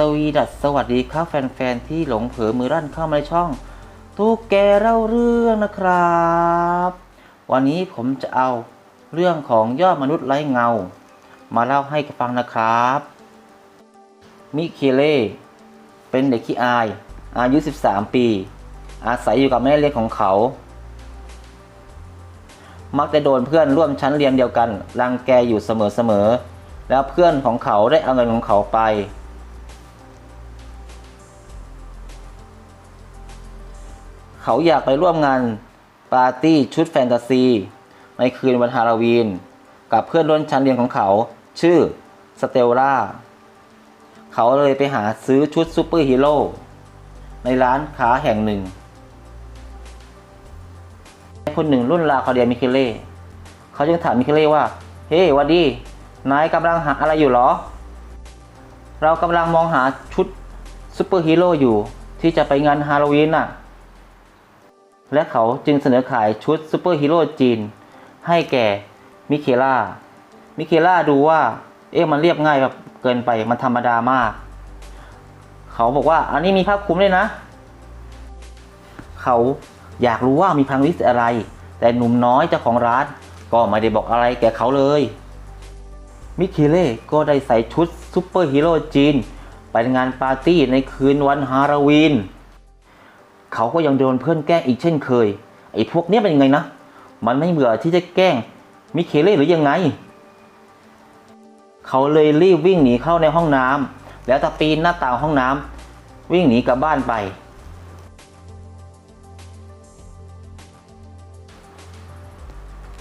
สวีดัสสวัสดีครับแฟนๆที่หลงเผลอมือรั่นเข้ามาในช่องตุ๊กแกเล่าเรื่องนะครับ วันนี้ผมจะเอาเรื่องของยอดมนุษย์ไร้เงา มาเล่าให้ฟังนะครับ มิเคเล่เป็นเด็กขี้อาย อายุ 13 ปี อาศัยอยู่กับแม่เลี้ยงของเขา มักจะโดนเพื่อนร่วมชั้นเรียนเดียวกันรังแกอยู่เสมอๆแล้วเพื่อนของเขาได้เอาเงินของเขาไป เขาอยากไปร่วมงานปาร์ตี้ชุดแฟนตาซี ในคืนวันฮาโลวีน กับเพื่อนร่วมชั้นเรียนของเขา ชื่อสเตลล่า เขาเลยไปหาซื้อชุดซูเปอร์ฮีโร่ในร้านค้าแห่งหนึ่งคนหนึ่งรุ่นราวเขาเดียมิเคเล่เขาจึงถามมิเคเล่ว่า เฮ้หวัดดี นายกำลังหาอะไรอยู่หรอ เรากำลังมองหาชุดซูเปอร์ฮีโร่อยู่ที่จะไปงานฮาโลวีนน่ะ และเขาจึงเสนอขายชุดซูเปอร์ฮีโร่จีน ให้แก่มิเคล่า มิเคล่าดูว่า เอ๊ะมันเรียบง่ายแบบเกินไปมันธรรมดามาก เขาบอกว่าอันนี้มีผ้าคลุมด้วยนะ เขาอยากรู้ว่ามีพลังวิเศษอะไร แต่หนุ่มน้อยเจ้าของร้าน ก็ไม่ได้บอกอะไรแก่เขาเลย มิเคเล่ก็ได้ใส่ชุดซูเปอร์ฮีโร่จีน ไปงานปาร์ตี้ในคืนวันฮาโลวีน เขาก็ยังโดนเพื่อนแกล้งอีกเช่นเคย ไอ้พวกเนี้ยเป็นยังไงนะ มันไม่เบื่อที่จะแกล้งมิเคเล่หรือยังไง เขาเลยรีบวิ่งหนีเข้าในห้องน้ำแล้วตะปีนหน้าต่างห้องน้ำวิ่งหนีกลับบ้านไป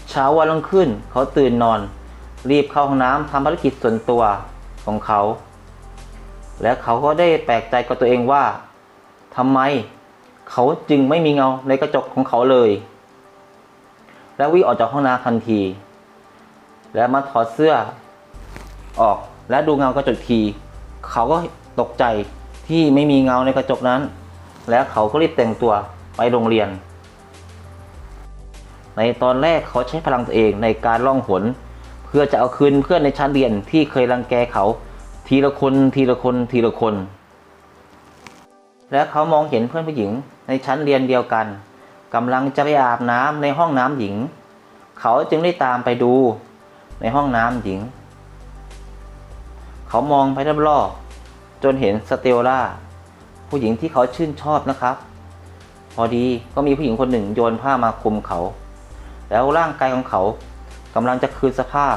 เช้าวันรุ่งขึ้นเขาตื่นนอน รีบเข้าห้องน้ำทำภารกิจส่วนตัวของเขา และเขาก็ได้แปลกใจกับตัวเองว่าทำไม เขาจึงไม่มีเงาในกระจกของเขาเลย แล้ววิ่งออกจากห้องน้ำทันที แล้วมาถอดเสื้อออกและดูเงากระจกที เขาก็ตกใจที่ไม่มีเงาในกระจกนั้น และเขาก็รีบแต่งตัวไปโรงเรียน ในตอนแรกเขาใช้พลังตัวเองในการล่องหน เพื่อจะเอาคืนเพื่อนในชั้นเรียนที่เคยรังแกเขา ทีละคนทีละคนทีละคน และเขามองเห็นเพื่อนผู้หญิง ในชั้นเรียนเดียวกันกำลังจะไปอาบน้ำในห้องน้ำหญิง เขาจึงได้ตามไปดูในห้องน้ำหญิง เขามองไปรอบๆจนเห็นสเตลล่าผู้หญิงที่เขาชื่นชอบนะครับ พอดีก็มีผู้หญิงคนหนึ่งโยนผ้ามาคลุมเขา แล้วร่างกายของเขากำลังจะคืนสภาพ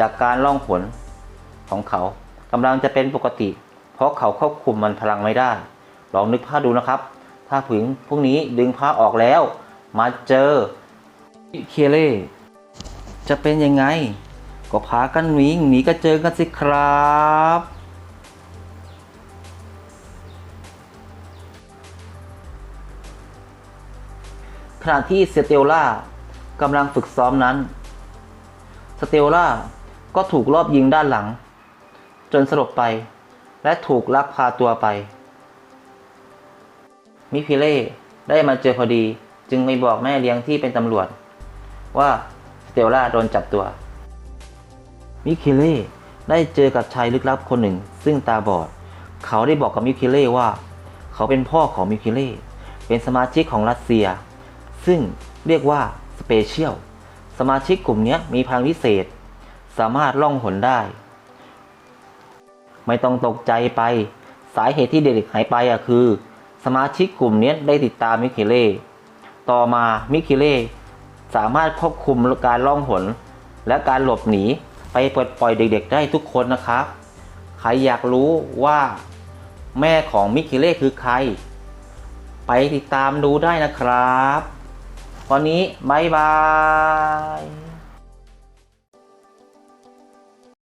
จากการล่องหนของเขากำลังจะเป็นปกติ เพราะเขาควบคุมมันพลังไม่ได้ ลองนึกภาพดูนะครับ ถ้าผู้หญิงพวกนี้ดึงผ้าออกแล้ว มาเจอเคเล่จะเป็นยังไง ก็พากันวิ่งหนีก็เจอกันสิครับขณะที่สเตลล่ากำลังฝึกซ้อมนั้น สเตลล่าก็ถูกรอบยิงด้านหลัง จนสลบไป และถูกลักพาตัวไป มิพิเล่ได้มาเจอพอดี จึงไปบอกแม่เลี้ยงที่เป็นตำรวจ ว่าสเตลล่าโดนจับตัว มิคิเล่ได้เจอกับชายลึกลับคนหนึ่ง ซึ่งตาบอด เขาได้บอกกับมิคิเล่ว่า เขาเป็นพ่อของมิคิเล่เป็นสมาชิกของรัสเซีย ซึ่งเรียกว่าสเปเชียลสมาชิกกลุ่มนี้มีพลังพิเศษ สามารถล่องหนได้ ไม่ต้องตกใจไป สาเหตุที่เด็กหายไปอะคือ สมาชิกกลุ่มนี้ได้ติดตามมิคิเล่ ต่อมามิคิเล่สามารถควบคุมการล่องหน และการหลบหนีไปปลดปล่อยเด็กๆ ได้ทุกคนนะครับ ใครอยากรู้ว่าแม่ของมิคิเล่คือใคร ไปติดตามดูได้นะครับ วันนี้บายบาย